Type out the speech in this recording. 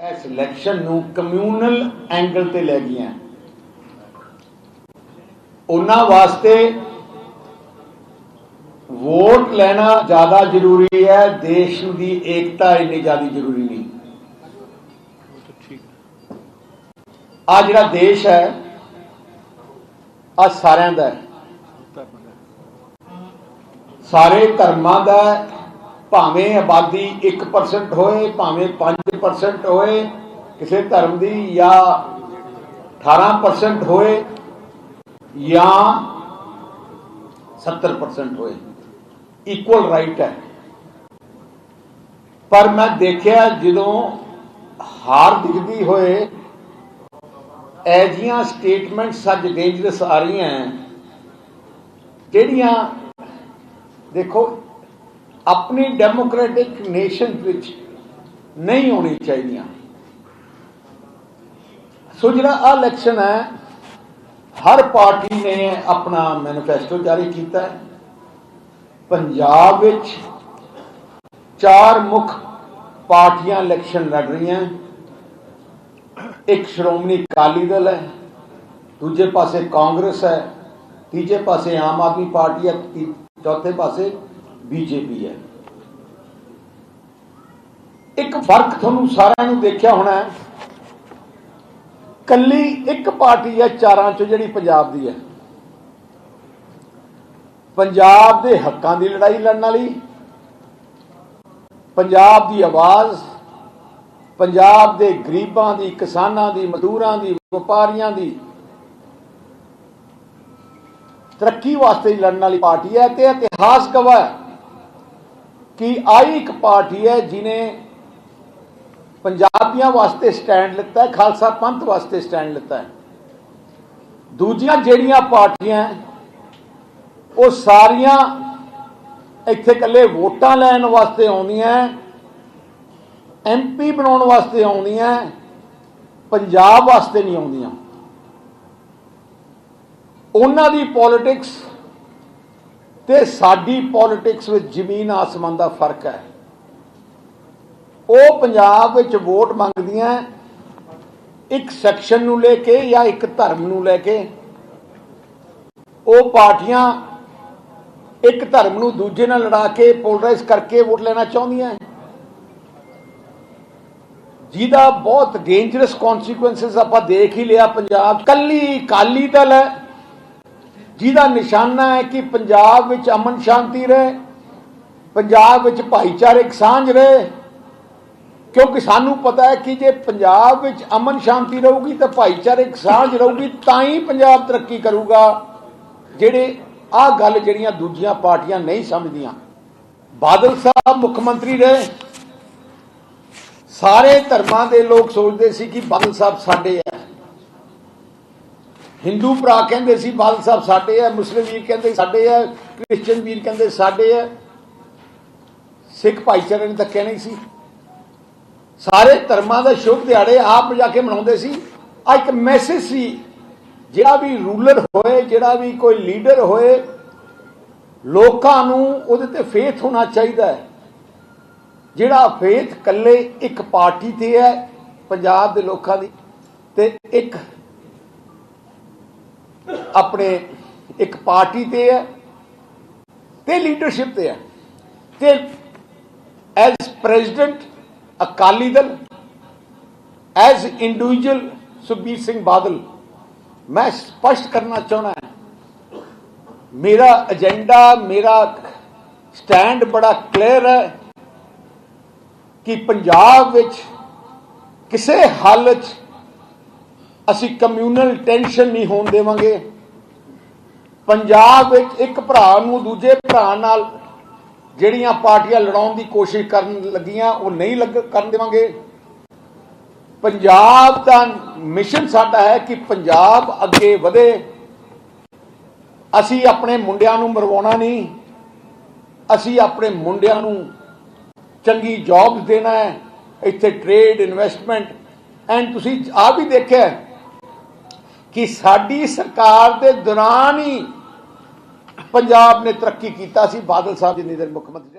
ਇਸ ਇਲੈਕਸ਼ਨ ਨੂੰ communal angle ਤੇ ਲੈ ਗਈਆਂ। ਉਹਨਾਂ ਵਾਸਤੇ ਵੋਟ ਲੈਣਾ ਜ਼ਿਆਦਾ ਜ਼ਰੂਰੀ ਹੈ, ਦੇਸ਼ ਦੀ ਏਕਤਾ ਇੰਨੀ ਜ਼ਿਆਦਾ ਜ਼ਰੂਰੀ ਨਹੀਂ। ਆ ਜਿਹੜਾ ਦੇਸ਼ ਹੈ, ਆ ਸਾਰਿਆਂ ਦਾ ਸਾਰੇ ਧਰਮਾਂ ਦਾ ਭਾਵੇਂ ਆਬਾਦੀ 1% ਹੋਏ, ਭਾਵੇਂ 5% ਹੋਏ, ਕਿਸੇ ਧਰਮ ਦੀ ਜਾਂ 18% ਹੋਏ ਜਾਂ 70% ਹੋਏ। ਇਕੁਅਲ ਰਾਈਟ ਹੈ। ਪਰ ਮੈਂ ਦੇਖਿਆ ਜਦੋਂ ਹਾਰ ਦਿਖਦੀ ਹੋਏ ਐਜੀਆਂ ਸਟੇਟਮੈਂਟਸ ਅੱਜ ਡੇਂਜਰਸ ਆ ਰਹੀਆਂ ਜਿਹੜੀਆਂ ਦੇਖੋ ਆਪਣੀ ਡੈਮੋਕ੍ਰੈਟਿਕ ਨੇਸ਼ਨ ਵਿੱਚ ਨਹੀਂ ਹੋਣੀ ਚਾਹੀਦੀਆਂ। ਸੋ ਜਿਹੜਾ ਆ ਇਲੈਕਸ਼ਨ ਹੈ, ਹਰ ਪਾਰਟੀ ਨੇ ਆਪਣਾ ਮੈਨੀਫੈਸਟੋ ਜਾਰੀ ਕੀਤਾ ਹੈ। ਪੰਜਾਬ ਵਿੱਚ ਚਾਰ ਮੁੱਖ ਪਾਰਟੀਆਂ ਇਲੈਕਸ਼ਨ ਲੜ ਰਹੀਆਂ ਇੱਕ ਸ਼੍ਰੋਮਣੀ ਅਕਾਲੀ ਦਲ ਹੈ, ਦੂਜੇ ਪਾਸੇ ਕਾਂਗਰਸ ਹੈ, ਤੀਜੇ ਪਾਸੇ ਆਮ ਆਦਮੀ ਪਾਰਟੀ ਹੈ ਚੌਥੇ ਪਾਸੇ ਬੀਜੇਪੀ ਹੈ। ਇੱਕ ਫ਼ਰਕ ਤੁਹਾਨੂੰ ਸਾਰਿਆਂ ਨੂੰ ਦੇਖਿਆ ਹੋਣਾ ਹੈ। ਕੱਲੀ ਇੱਕ ਪਾਰਟੀ ਹੈ, ਚਾਰਾਂ ਚੋਂ ਜਿਹੜੀ ਪੰਜਾਬ ਦੀ ਹੈ। ਪੰਜਾਬ ਦੇ ਹੱਕਾਂ ਦੀ ਲੜਾਈ ਲੜਨ ਵਾਲੀ, ਪੰਜਾਬ ਦੀ ਆਵਾਜ਼, ਪੰਜਾਬ ਦੇ ਗਰੀਬਾਂ ਦੀ, ਕਿਸਾਨਾਂ ਦੀ, ਮਜ਼ਦੂਰਾਂ ਦੀ, ਵਪਾਰੀਆਂ ਦੀ। ਤਰੱਕੀ ਵਾਸਤੇ ਲੜਨ ਵਾਲੀ ਪਾਰਟੀ ਹੈ ਤੇ ਇਤਿਹਾਸ ਗਵਾਹ ਹੈ ਕਿ ਆਈ ਇੱਕ ਪਾਰਟੀ ਹੈ ਜਿਨੇ ਪੰਜਾਬੀਆਂ ਵਾਸਤੇ ਸਟੈਂਡ ਲਿੱਤਾ ਹੈ, ਖਾਲਸਾ ਪੰਥ ਵਾਸਤੇ ਸਟੈਂਡ ਲਿੱਤਾ ਹੈ। ਦੂਜੀਆਂ ਜਿਹੜੀਆਂ ਪਾਰਟੀਆਂ ਉਹ ਸਾਰੀਆਂ ਇੱਥੇ ਇਕੱਲੇ ਵੋਟਾਂ ਲੈਣ ਵਾਸਤੇ ਆਉਂਦੀਆਂ ਐਮਪੀ ਬਣਾਉਣ ਵਾਸਤੇ ਆਉਂਦੀਆਂ ਪੰਜਾਬ ਵਾਸਤੇ ਨਹੀਂ ਆਉਂਦੀਆਂ। ਉਹਨਾਂ ਦੀ ਪੋਲਿਟਿਕਸ ਤੇ ਸਾਡੀ ਪੋਲਿਟਿਕਸ ਵਿੱਚ ਜ਼ਮੀਨ ਆਸਮਾਨ ਦਾ ਫ਼ਰਕ ਹੈ। ਉਹ ਪੰਜਾਬ ਵਿੱਚ ਵੋਟ ਮੰਗਦੀਆਂ ਇੱਕ ਸੈਕਸ਼ਨ ਨੂੰ ਲੈ ਕੇ ਜਾਂ ਇੱਕ ਧਰਮ ਨੂੰ ਲੈ ਕੇ। ਉਹ ਪਾਰਟੀਆਂ ਇੱਕ ਧਰਮ ਨੂੰ ਦੂਜੇ ਨਾਲ ਲੜਾ ਕੇ ਪੋਲਰਾਈਜ਼ ਕਰਕੇ ਵੋਟ ਲੈਣਾ ਚਾਹੁੰਦੀਆਂ। ਜਿਹਦਾ ਬਹੁਤ ਡੇਂਜਰਸ ਕਨਸੀਕੁਐਂਸਸ ਆਪਾਂ ਦੇਖ ਹੀ ਲਿਆ ਪੰਜਾਬ। ਕੱਲੀ ਕਾਲੀ ਦਲ ਹੈ, ਜਿਹਦਾ ਨਿਸ਼ਾਨਾ ਹੈ ਕਿ ਪੰਜਾਬ ਵਿੱਚ ਅਮਨ ਸ਼ਾਂਤੀ ਰਹੇ, ਪੰਜਾਬ ਵਿੱਚ ਭਾਈਚਾਰਕ ਸਾਂਝ ਰਹੇ। ਕਿਉਂਕਿ ਸਾਨੂੰ ਪਤਾ ਹੈ ਕਿ ਜੇ ਪੰਜਾਬ ਵਿੱਚ ਅਮਨ ਸ਼ਾਂਤੀ ਰਹੂਗੀ ਤਾਂ ਭਾਈਚਾਰਕ ਸਾਂਝ ਰਹੂਗੀ, ਤਾਂ ਹੀ ਪੰਜਾਬ ਤਰੱਕੀ ਕਰੂਗਾ। ਜਿਹੜੇ ਆਹ ਗੱਲ ਜਿਹੜੀਆਂ ਦੂਜੀਆਂ ਪਾਰਟੀਆਂ ਨਹੀਂ ਸਮਝਦੀਆਂ। ਬਾਦਲ ਸਾਹਿਬ ਮੁੱਖ ਮੰਤਰੀ ਰਹੇ। ਸਾਰੇ ਧਰਮਾਂ ਦੇ ਲੋਕ ਸੋਚਦੇ ਸੀ ਕਿ ਬਾਦਲ ਸਾਹਿਬ ਸਾਡੇ ਹੈ। ਹਿੰਦੂ ਭਰਾ ਕਹਿੰਦੇ ਸੀ, ਬਾਦਲ ਸਾਹਿਬ ਸਾਡੇ ਹੈ, ਮੁਸਲਿਮ ਵੀਰ ਕਹਿੰਦੇ ਸਾਡੇ ਹੈ, ਕ੍ਰਿਸਚੀਅਨ ਵੀਰ ਕਹਿੰਦੇ ਸਾਡੇ ਹੈ। ਸਿੱਖ ਭਾਈਚਾਰੇ ਨੇ ਤਾਂ ਕਹਿਣਾ ਹੀ ਸੀ। ਸਾਰੇ ਧਰਮਾਂ ਦੇ ਸ਼ੁਭ ਦਿਹਾੜੇ ਆਪ ਜਾ ਕੇ ਮਨਾਉਂਦੇ ਸੀ। ਆ ਇੱਕ ਮੈਸੇਜ ਸੀ, ਜਿਹੜਾ ਵੀ ਰੂਲਰ ਹੋਏ, ਜਿਹੜਾ ਵੀ ਕੋਈ ਲੀਡਰ ਹੋਏ, ਲੋਕਾਂ ਨੂੰ ਉਹਦੇ ਤੇ ਫੇਥ ਹੋਣਾ ਚਾਹੀਦਾ ਹੈ। ਜਿਹੜਾ ਫੇਥ ਕੱਲੇ ਇੱਕ ਪਾਰਟੀ ਤੇ ਹੈ, ਪੰਜਾਬ ਦੇ ਲੋਕਾਂ ਦੀ, ਤੇ ਇੱਕ ਆਪਣੇ ਇੱਕ ਪਾਰਟੀ ਤੇ ਹੈ, ਤੇ ਲੀਡਰਸ਼ਿਪ ਤੇ ਹੈ। ਤੇ as president Akali Dal as individual Sukhbir Singh Badal, ਮੈਂ ਸਪਸ਼ਟ ਕਰਨਾ ਚਾਹਣਾ ਹੈ, ਮੇਰਾ ਏਜੰਡਾ ਮੇਰਾ ਸਟੈਂਡ ਬੜਾ ਕਲੀਅਰ ਹੈ ਕਿ ਪੰਜਾਬ ਵਿੱਚ ਕਿਸੇ ਹਾਲਤ 'ਚ ਅਸੀਂ ਕਮਿਊਨਲ ਟੈਨਸ਼ਨ ਨਹੀਂ ਹੋਣ ਦੇਵਾਂਗੇ। ਪੰਜਾਬ ਵਿੱਚ ਇੱਕ ਭਰਾ ਨੂੰ ਦੂਜੇ ਭਰਾ ਨਾਲ ਜਿਹੜੀਆਂ ਪਾਰਟੀਆਂ ਲੜਾਉਣ ਦੀ ਕੋਸ਼ਿਸ਼ ਕਰਨ ਲੱਗੀਆਂ, ਉਹ ਨਹੀਂ ਲੱਗ ਕਰਨ ਦੇਵਾਂਗੇ। ਪੰਜਾਬ ਦਾ ਮਿਸ਼ਨ ਸਾਡਾ ਹੈ ਕਿ ਪੰਜਾਬ ਅੱਗੇ ਵਧੇ। ਅਸੀਂ ਆਪਣੇ ਮੁੰਡਿਆਂ ਨੂੰ ਮਰਵਾਉਣਾ ਨਹੀਂ। ਅਸੀਂ ਆਪਣੇ ਮੁੰਡਿਆਂ ਨੂੰ ਚੰਗੀ ਜੌਬਸ ਦੇਣਾ ਹੈ। ਇੱਥੇ ਟ੍ਰੇਡ ਇਨਵੈਸਟਮੈਂਟ ਐਂਡ ਤੁਸੀਂ ਆ ਵੀ ਦੇਖਿਆ ਕਿ ਸਾਡੀ ਸਰਕਾਰ ਦੇ ਦੌਰਾਨ ਹੀ ਪੰਜਾਬ ਨੇ ਤਰੱਕੀ ਕੀਤਾ ਸੀ ਬਾਦਲ ਸਾਹਿਬ ਜਿੰਨੀ ਦੇਰ ਮੁੱਖ ਮੰਤਰੀ ਰਹੇ।